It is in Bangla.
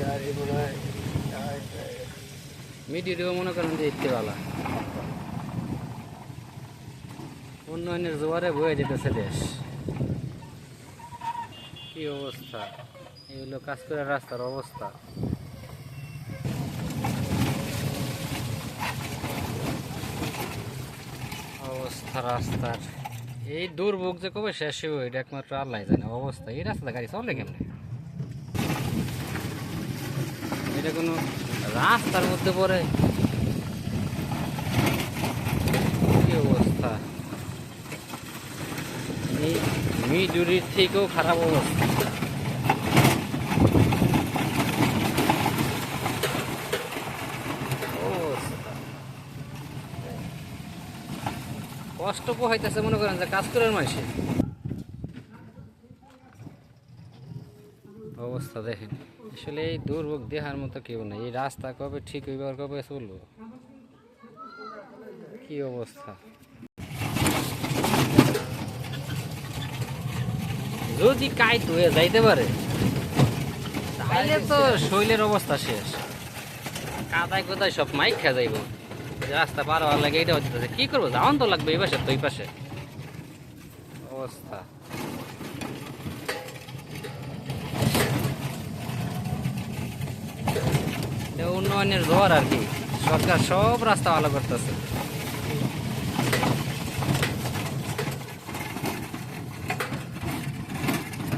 গাড়ি মনে করেন যে ইত্তেওয়ালা উন্নয়নের জোয়ারে বয়ে যেতেছে দেশ। কি অবস্থা? এই হলো কাজ করে রাস্তার অবস্থা। অবস্থা রাস্তার। এই দুর্ভোগ যে কবে শেষ হবে একমাত্র আল্লাহ জানে। অবস্থা, এই রাস্তা গাড়ি চলে কেমনে? এটা কোনো রাস্তার মধ্যে পড়ে। কি অবস্থা? এই মিজুরির থেকেও খারাপ অবস্থা। কষ্ট পোহাইতেছে, মনে করেন যে কাজ করার মাসে অবস্থা দেখেন। আসলে এই দুর্ভোগ দেখার মতো কেউ নেই। এই রাস্তা কবে ঠিক হইবে, আর কবে চলবো? কি অবস্থা? যদি কাইট হয়ে যাইতে পারে তাহলে তো শৈলের অবস্থা শেষ। কাদায় কোথায় সব মাইক খা যাইব। রাস্তা পার হওয়ার লাগে এটা হচ্ছে কি করব? যাওয়ান তো লাগবে এই পাশে, তো এই পাশে। অবস্থা। জনসামান্যের জোয়ার আর কি। সরকার সব রাস্তা ভালো করতেছে।